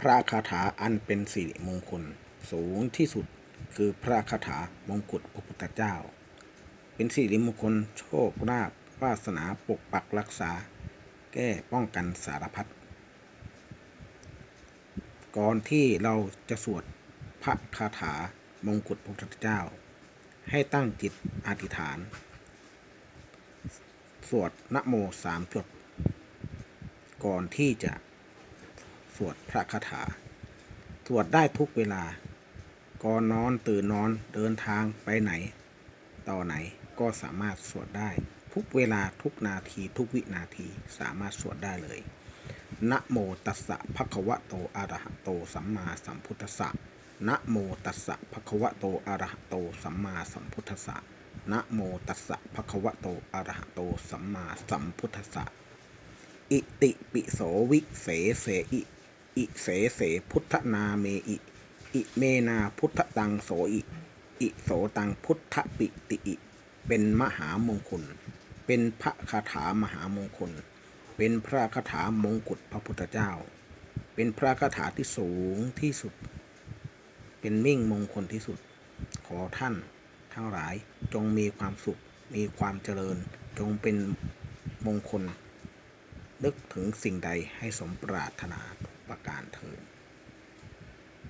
พระคาถาอันเป็นสิริมงคล สูงที่สุดคือพระคาถามงกุฎพระพุทธเจ้า เป็นสิริมงคลโชคลาภวาสนาปกปักรักษา แก้ป้องกันสารพัดก่อนที่เราจะสวดพระคาถามงกุฎพระพุทธเจ้า ให้ตั้งจิตอธิษฐาน สวดนะโมสามจบก่อนที่จะ สวดพระคาถา สวดได้ทุกเวลา ก่อนนอนตื่นนอนเดินทางไปไหน ต่อไหนก็สามารถสวดได้ ทุกเวลาทุกนาทีทุกวินาทีสามารถสวดได้เลย นะโมตัสสะภะคะวะโตอะระหะโตสัมมาสัมพุทธัสสะนะโมตัสสะภะคะวะโตอะระหะโตสัมมาสัมพุทธัสสะนะโมตัสสะภะคะวะโตอะระหะโตสัมมาสัมพุทธัสสะอิติปิโสวิเสเสอิ อิเสเสพุทธนาเมอิ อิเมนาพุทธตังโสอิ อิโสตังพุทธปิติอิ เป็นมหามงคล เป็นพระคาถามหามงคล เป็นพระคาถามงกุฎพระพุทธเจ้า เป็นพระคาถาที่สูงที่สุด เป็นมิ่งมงคลที่สุด ขอท่านทั้งหลายจงมีความสุข มีความเจริญ จงเป็นมงคล นึกถึงสิ่งใดให้สมปรารถนา